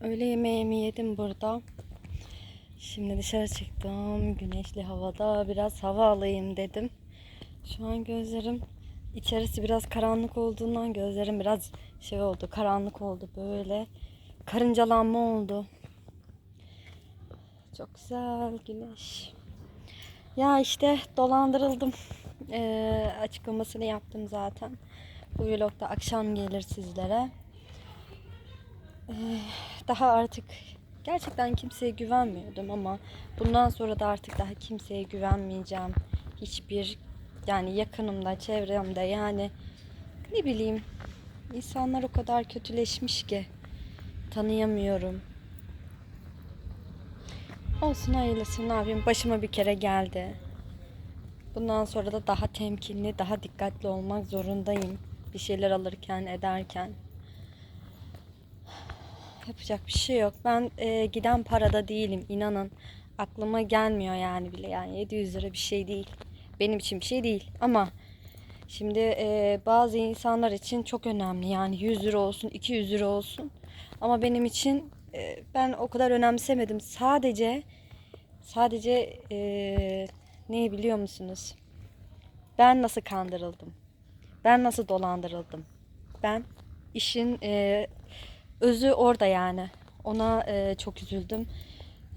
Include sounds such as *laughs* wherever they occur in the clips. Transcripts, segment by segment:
Öğle yemeğimi yedim burada. Şimdi dışarı çıktım. Güneşli havada biraz hava alayım dedim. Şu an gözlerim içerisi biraz karanlık olduğundan gözlerim biraz şey oldu. Karanlık oldu böyle. Karıncalanma oldu. Çok güzel güneş. Ya işte dolandırıldım. Ee, açıklamasını yaptım zaten. Bu vlogda akşam gelir sizlere. Ee, daha artık gerçekten kimseye güvenmiyordum ama bundan sonra da artık daha kimseye güvenmeyeceğim. Hiçbir yani yakınımda, çevremde yani ne bileyim insanlar o kadar kötüleşmiş ki tanıyamıyorum. Olsun hayırlısı ne yapayım başıma bir kere geldi. Bundan sonra da daha temkinli, daha dikkatli olmak zorundayım. Bir şeyler alırken, ederken. Yapacak bir şey yok. Ben e, giden parada değilim inanın. Aklıma gelmiyor yani bile yani 700 lira bir şey değil. Benim için bir şey değil ama şimdi e, bazı insanlar için çok önemli yani 100 lira olsun 200 lira olsun. Ama benim için e, ben o kadar önemsemedim. Sadece sadece e, neyi biliyor musunuz? Ben nasıl kandırıldım? Ben nasıl dolandırıldım? Ben işin e, özü orada yani. Ona e, çok üzüldüm.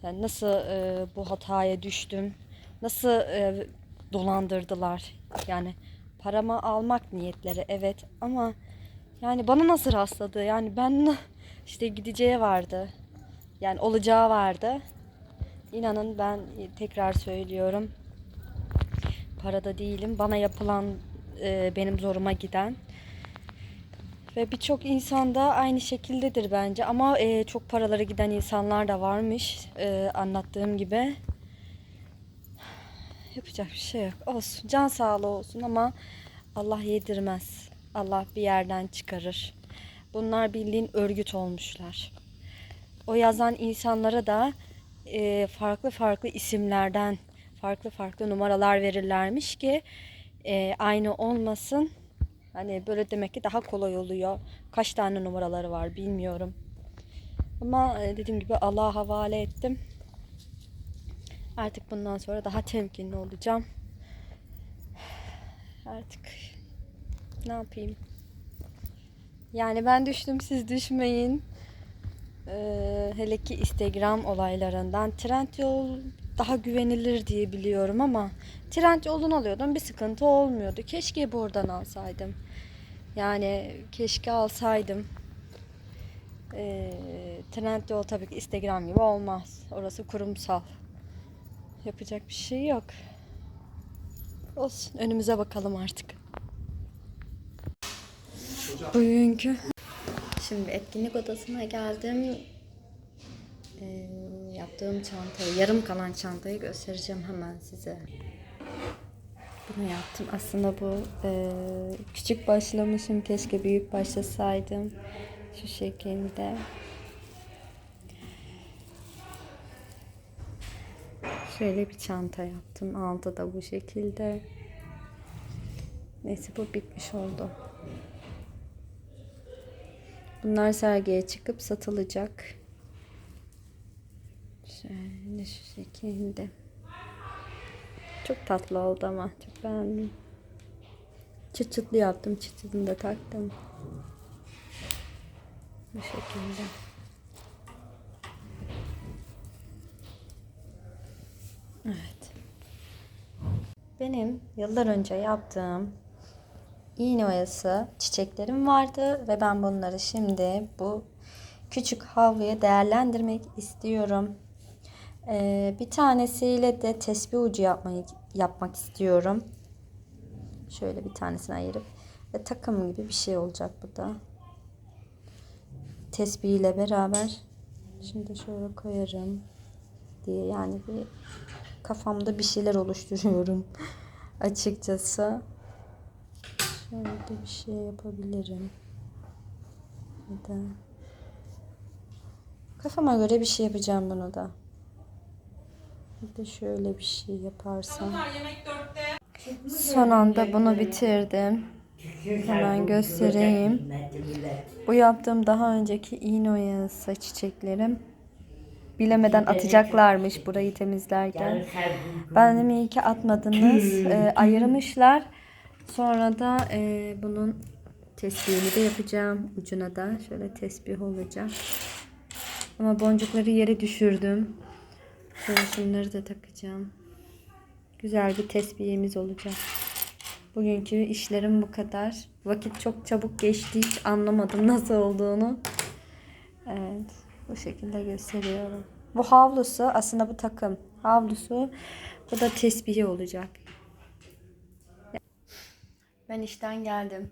Yani nasıl e, bu hataya düştüm? Nasıl e, dolandırdılar? Yani paramı almak niyetleri evet ama yani bana nasıl rastladı? Yani ben *laughs* işte gideceği vardı. Yani olacağı vardı. İnanın ben tekrar söylüyorum. Parada değilim. Bana yapılan e, benim zoruma giden. Ve birçok insan da aynı şekildedir bence. Ama e, çok paraları giden insanlar da varmış. E, anlattığım gibi. Yapacak bir şey yok. Olsun. Can sağlığı olsun ama Allah yedirmez. Allah bir yerden çıkarır. Bunlar bildiğin örgüt olmuşlar. O yazan insanlara da e, farklı farklı isimlerden farklı farklı numaralar verirlermiş ki e, aynı olmasın. Hani böyle demek ki daha kolay oluyor. Kaç tane numaraları var bilmiyorum. Ama e, dediğim gibi Allah'a havale ettim. Artık bundan sonra daha temkinli olacağım. Artık ne yapayım? Yani ben düştüm siz düşmeyin. Ee, hele ki Instagram olaylarından Trendyol daha güvenilir diye biliyorum ama Trendyol'dan alıyordum bir sıkıntı olmuyordu. Keşke buradan alsaydım. Yani keşke alsaydım. Ee, Trendyol tabii ki Instagram gibi olmaz. Orası kurumsal. Yapacak bir şey yok. Olsun önümüze bakalım artık. Bugünkü Şimdi etkinlik odasına geldim. Ee, yaptığım çantayı, yarım kalan çantayı göstereceğim hemen size. Bunu yaptım. Aslında bu e, küçük başlamışım. Keşke büyük başlasaydım. Şu şekilde. Şöyle bir çanta yaptım. Altı da bu şekilde. Neyse bu bitmiş oldu. Bunlar sergiye çıkıp satılacak. Şöyle şu şekilde. Çok tatlı oldu ama çok beğendim. Çıt çıtlı yaptım. Çıt çıtını da taktım. Bu şekilde. Evet. Benim yıllar önce yaptığım iğne oyası çiçeklerim vardı ve ben bunları şimdi bu küçük havluya değerlendirmek istiyorum. Ee, bir tanesiyle de tesbih ucu yapmayı yapmak istiyorum. Şöyle bir tanesini ayırıp ve takım gibi bir şey olacak bu da. Tesbih ile beraber şimdi şöyle koyarım diye yani bir kafamda bir şeyler oluşturuyorum *laughs* açıkçası. Şöyle bir şey yapabilirim. Ya da kafama göre bir şey yapacağım bunu da. Bir de şöyle bir şey yaparsam. Son anda bunu bitirdim. Hemen göstereyim. Bu yaptığım daha önceki iğne saç çiçeklerim. Bilemeden atacaklarmış burayı temizlerken. Ben dedim iyi ki atmadınız. Ee, ayırmışlar. Sonra da e, bunun tesbihini de yapacağım. Ucuna da şöyle tesbih olacak. Ama boncukları yere düşürdüm. Şöyle şunları da takacağım. Güzel bir tesbihimiz olacak. Bugünkü işlerim bu kadar. Vakit çok çabuk geçti. Hiç anlamadım nasıl olduğunu. Evet. Bu şekilde gösteriyorum. Bu havlusu aslında bu takım. Havlusu. Bu da tesbihi olacak. Ben işten geldim.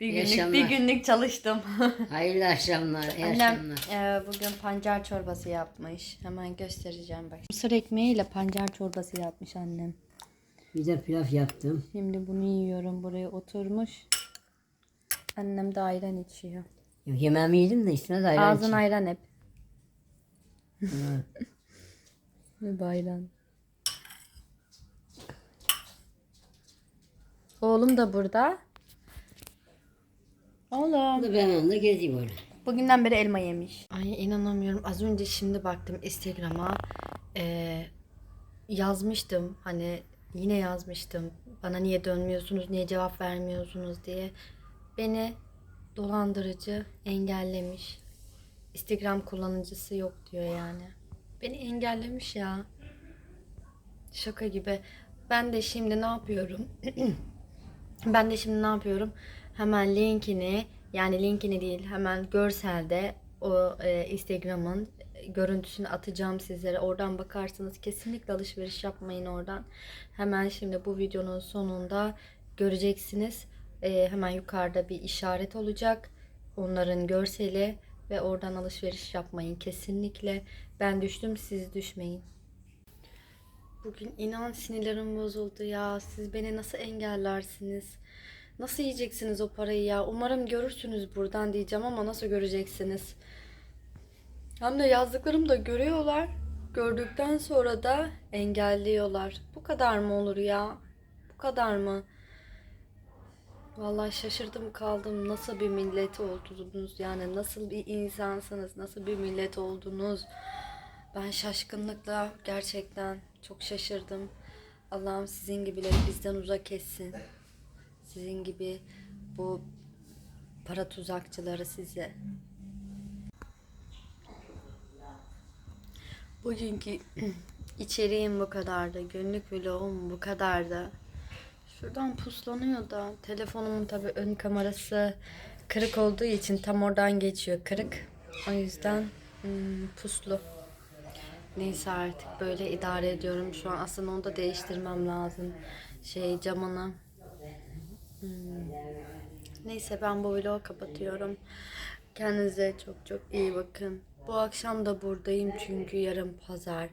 Bir günlük, Yaşamlar. bir günlük çalıştım. *laughs* Hayırlı akşamlar, iyi Annem akşamlar. e, bugün pancar çorbası yapmış. Hemen göstereceğim bak. Mısır ekmeğiyle pancar çorbası yapmış annem. Bir de pilav yaptım. Şimdi bunu yiyorum. Buraya oturmuş. Annem de ayran içiyor. Yok, yemeğimi yedim de üstüne de ayran Ağzın içeyim. ayran hep. Ha. Bir bayram. Oğlum da burada. Oğlum. Bu da ben onunla gezeyim öyle. Bugünden beri elma yemiş. Ay inanamıyorum. Az önce şimdi baktım Instagram'a. Ee, yazmıştım. Hani yine yazmıştım. Bana niye dönmüyorsunuz, niye cevap vermiyorsunuz diye. Beni dolandırıcı engellemiş. Instagram kullanıcısı yok diyor yani. Beni engellemiş ya. Şaka gibi. Ben de şimdi ne yapıyorum? *clears throat* Ben de şimdi ne yapıyorum? Hemen linkini yani linkini değil hemen görselde o e, Instagram'ın görüntüsünü atacağım sizlere. Oradan bakarsınız. Kesinlikle alışveriş yapmayın oradan. Hemen şimdi bu videonun sonunda göreceksiniz. E, hemen yukarıda bir işaret olacak. Onların görseli ve oradan alışveriş yapmayın. Kesinlikle ben düştüm siz düşmeyin. Bugün inan sinirlerim bozuldu ya. Siz beni nasıl engellersiniz? Nasıl yiyeceksiniz o parayı ya? Umarım görürsünüz buradan diyeceğim ama nasıl göreceksiniz? Hem de yazdıklarımı da görüyorlar. Gördükten sonra da engelliyorlar. Bu kadar mı olur ya? Bu kadar mı? Vallahi şaşırdım kaldım. Nasıl bir millet oldunuz? Yani nasıl bir insansınız? Nasıl bir millet oldunuz? Ben şaşkınlıkla gerçekten çok şaşırdım. Allah'ım sizin gibileri bizden uzak etsin. Sizin gibi bu para tuzakçıları size. Bugünkü *clears throat* içeriğim bu kadardı. Günlük vlogum bu kadardı. Şuradan puslanıyor da telefonumun tabi ön kamerası kırık olduğu için tam oradan geçiyor kırık. O yüzden hmm, puslu. Neyse artık böyle idare ediyorum. Şu an aslında onu da değiştirmem lazım. Şey camını. Hmm. Neyse ben bu vlogu kapatıyorum. Kendinize çok çok iyi bakın. Bu akşam da buradayım çünkü yarın pazar.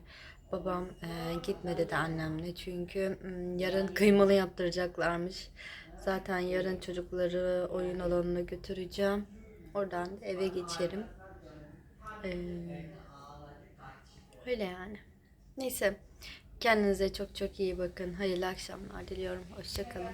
Babam e, gitmedi de annemle çünkü mm, yarın kıymalı yaptıracaklarmış. Zaten yarın çocukları oyun alanına götüreceğim. Oradan da eve geçerim. Eee Öyle yani. Neyse. Kendinize çok çok iyi bakın. Hayırlı akşamlar diliyorum. Hoşçakalın.